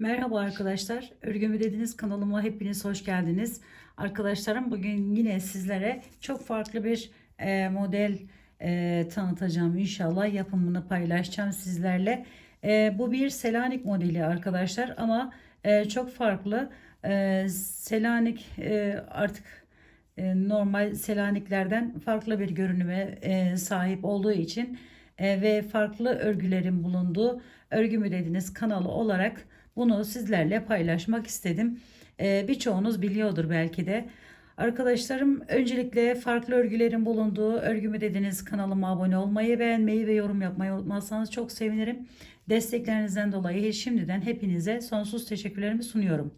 Merhaba arkadaşlar. Örgümü dediniz kanalıma hepiniz hoş geldiniz. Arkadaşlarım bugün yine sizlere çok farklı bir e, model e, tanıtacağım. İnşallah yapımını paylaşacağım sizlerle. E, bu bir Selanik modeli arkadaşlar ama e, çok farklı. E, Selanik e, artık e, normal Selaniklerden farklı bir görünüme e, sahip olduğu için e, ve farklı örgülerin bulunduğu örgü mü dediniz kanalı olarak bunu sizlerle paylaşmak istedim. E, birçoğunuz biliyordur belki de. Arkadaşlarım öncelikle farklı örgülerin bulunduğu örgü mü dediniz kanalıma abone olmayı, beğenmeyi ve yorum yapmayı unutmazsanız çok sevinirim. Desteklerinizden dolayı şimdiden hepinize sonsuz teşekkürlerimi sunuyorum.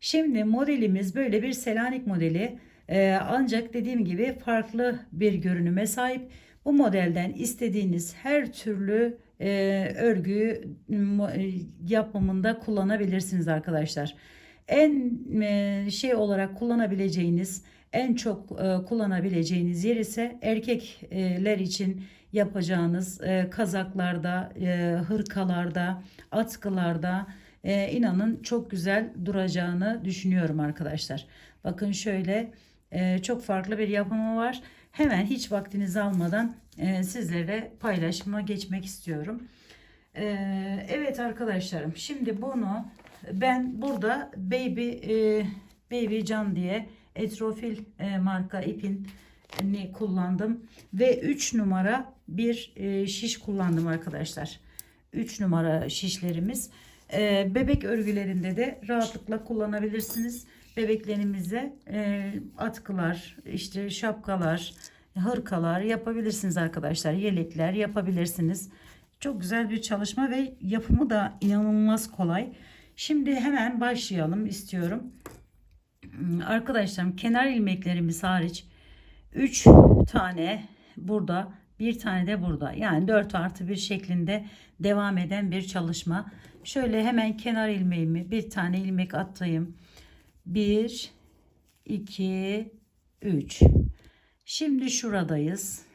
Şimdi modelimiz böyle bir Selanik modeli. Ee, ancak dediğim gibi farklı bir görünüme sahip. Bu modelden istediğiniz her türlü e, örgüyü mo- e, yapımında kullanabilirsiniz arkadaşlar. En e, şey olarak kullanabileceğiniz, en çok e, kullanabileceğiniz yer ise erkekler için yapacağınız kazaklarda, hırkalarda, atkılarda e, inanın çok güzel duracağını düşünüyorum arkadaşlar. Bakın şöyle çok farklı bir yapımı var. Hemen hiç vaktinizi almadan e, sizlere paylaşıma geçmek istiyorum. E, evet arkadaşlarım şimdi bunu ben burada Baby e, Baby Can diye Etrofil e, marka ipin ni kullandım ve 3 numara bir e, şiş kullandım arkadaşlar. 3 numara şişlerimiz. E, bebek örgülerinde de rahatlıkla kullanabilirsiniz. Bebeklerimize e, atkılar, işte şapkalar, hırkalar yapabilirsiniz arkadaşlar. Yelekler yapabilirsiniz. Çok güzel bir çalışma ve yapımı da inanılmaz kolay. Şimdi hemen başlayalım istiyorum. Arkadaşlarım kenar ilmeklerimiz hariç 3 tane burada bir tane de burada yani 4 artı bir şeklinde devam eden bir çalışma. Şöyle hemen kenar ilmeğimi bir tane ilmek atayım. 1 2 3 Şimdi şuradayız.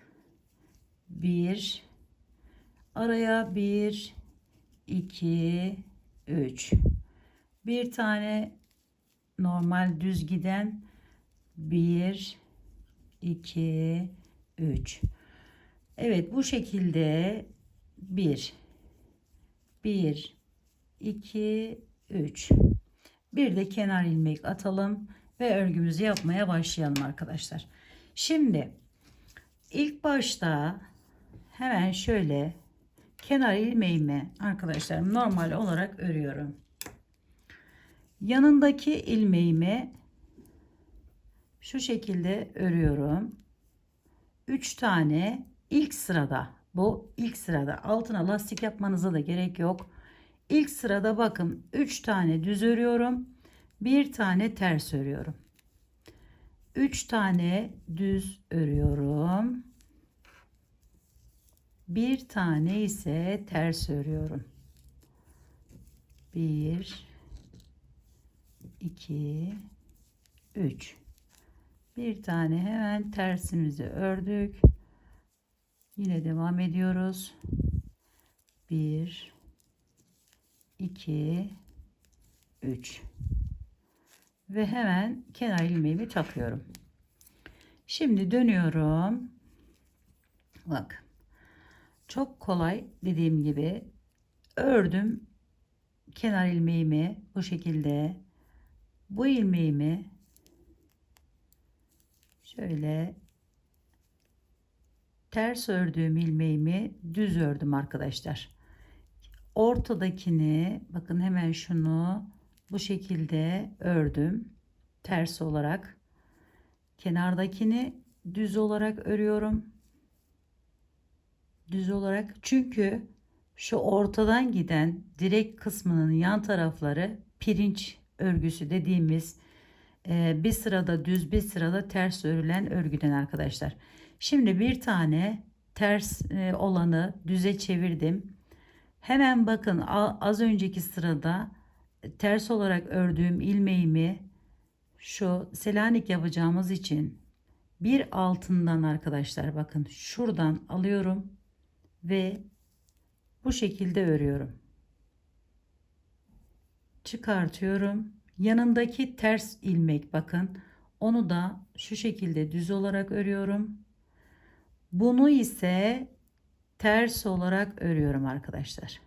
1 araya 1 2 3 bir tane normal düz giden 1 2 3 Evet bu şekilde 1 1 2 3 bir de kenar ilmek atalım ve örgümüzü yapmaya başlayalım arkadaşlar. Şimdi ilk başta hemen şöyle kenar ilmeğimi arkadaşlarım normal olarak örüyorum. Yanındaki ilmeğimi şu şekilde örüyorum. 3 tane ilk sırada bu ilk sırada altına lastik yapmanıza da gerek yok. İlk sırada bakın 3 tane düz örüyorum. Bir tane ters örüyorum. 3 tane düz örüyorum. Bir tane ise ters örüyorum. 1 2 3 bir tane hemen tersimizi ördük. Yine devam ediyoruz. 1 2 3 ve hemen kenar ilmeğimi takıyorum. Şimdi dönüyorum. Bak. Çok kolay dediğim gibi ördüm kenar ilmeğimi bu şekilde bu ilmeğimi şöyle ters ördüğüm ilmeğimi düz ördüm arkadaşlar. Ortadakini bakın hemen şunu bu şekilde ördüm. Ters olarak. Kenardakini düz olarak örüyorum. Düz olarak çünkü şu ortadan giden direk kısmının yan tarafları pirinç örgüsü dediğimiz e, bir sırada düz bir sırada ters örülen örgüden arkadaşlar. Şimdi bir tane ters e, olanı düze çevirdim. Hemen bakın az önceki sırada ters olarak ördüğüm ilmeğimi şu Selanik yapacağımız için bir altından arkadaşlar bakın şuradan alıyorum ve bu şekilde örüyorum. çıkartıyorum. Yanındaki ters ilmek bakın. Onu da şu şekilde düz olarak örüyorum. Bunu ise ters olarak örüyorum arkadaşlar.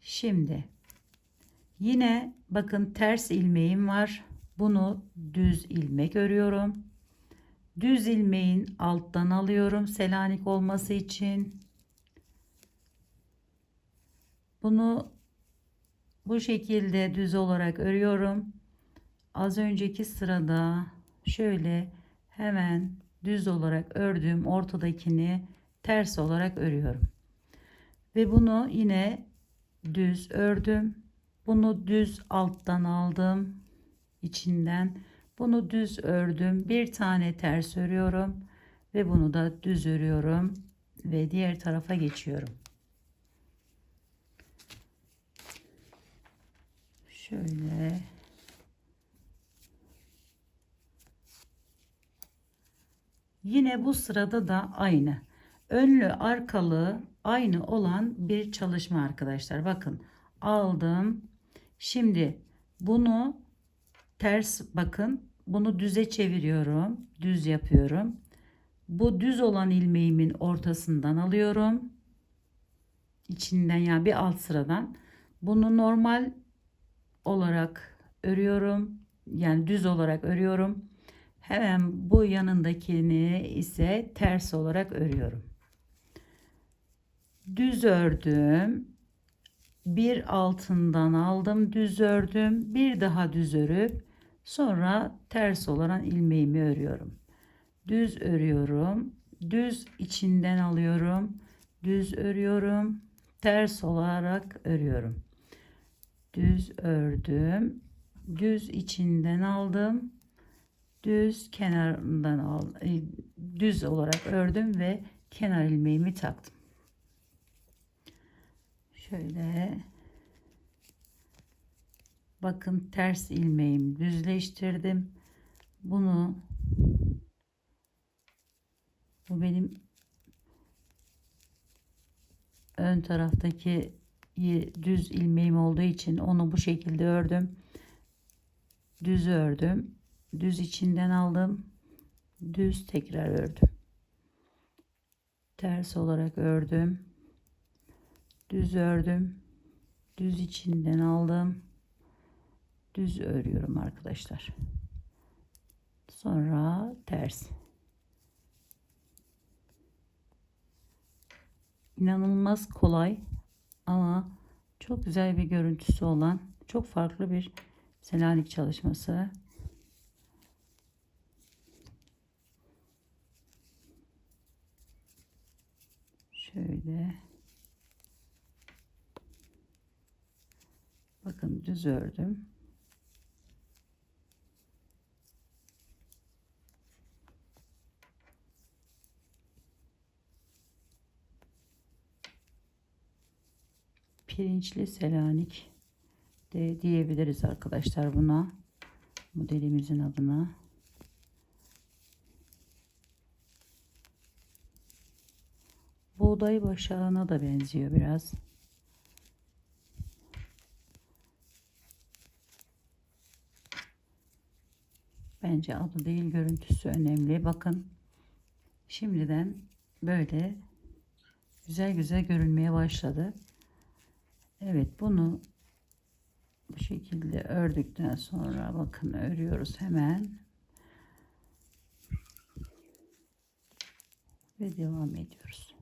Şimdi yine bakın ters ilmeğim var. Bunu düz ilmek örüyorum. Düz ilmeğin alttan alıyorum Selanik olması için. Bunu bu şekilde düz olarak örüyorum. Az önceki sırada şöyle hemen düz olarak ördüğüm ortadakini ters olarak örüyorum. Ve bunu yine düz ördüm. Bunu düz alttan aldım. içinden. Bunu düz ördüm. Bir tane ters örüyorum. Ve bunu da düz örüyorum. Ve diğer tarafa geçiyorum. Şöyle. Yine bu sırada da aynı. Önlü arkalı aynı olan bir çalışma arkadaşlar. Bakın aldım. Şimdi bunu ters bakın. Bunu düze çeviriyorum. Düz yapıyorum. Bu düz olan ilmeğimin ortasından alıyorum. İçinden yani bir alt sıradan. Bunu normal olarak örüyorum. Yani düz olarak örüyorum. Hemen bu yanındakini ise ters olarak örüyorum. Düz ördüm. Bir altından aldım, düz ördüm. Bir daha düz örüp sonra ters olan ilmeğimi örüyorum. Düz örüyorum. Düz içinden alıyorum. Düz örüyorum. Ters olarak örüyorum. Düz ördüm. Düz içinden aldım düz kenarından al e, düz olarak ördüm ve kenar ilmeğimi taktım. Şöyle bakın ters ilmeğimi düzleştirdim. Bunu bu benim ön taraftaki düz ilmeğim olduğu için onu bu şekilde ördüm. Düz ördüm düz içinden aldım. Düz tekrar ördüm. Ters olarak ördüm. Düz ördüm. Düz içinden aldım. Düz örüyorum arkadaşlar. Sonra ters. İnanılmaz kolay ama çok güzel bir görüntüsü olan çok farklı bir Selanik çalışması. Şöyle. Bakın düz ördüm. Pirinçli Selanik de diyebiliriz arkadaşlar buna. Modelimizin adına. Buğday başağına da benziyor biraz. Bence adı değil görüntüsü önemli. Bakın şimdiden böyle güzel güzel görünmeye başladı. Evet bunu bu şekilde ördükten sonra bakın örüyoruz hemen. Ve devam ediyoruz.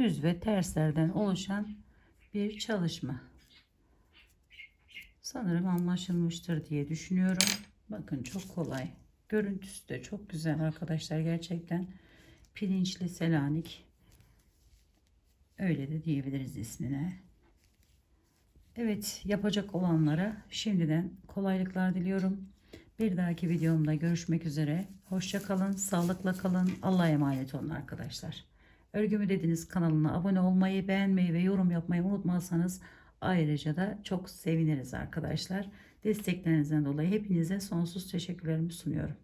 Düz ve terslerden oluşan bir çalışma. Sanırım anlaşılmıştır diye düşünüyorum. Bakın çok kolay. Görüntüsü de çok güzel arkadaşlar. Gerçekten pirinçli selanik. Öyle de diyebiliriz ismine. Evet yapacak olanlara şimdiden kolaylıklar diliyorum. Bir dahaki videomda görüşmek üzere. Hoşça kalın, sağlıkla kalın. Allah'a emanet olun arkadaşlar. Örgümü dediniz kanalına abone olmayı, beğenmeyi ve yorum yapmayı unutmazsanız ayrıca da çok seviniriz arkadaşlar. Desteklerinizden dolayı hepinize sonsuz teşekkürlerimi sunuyorum.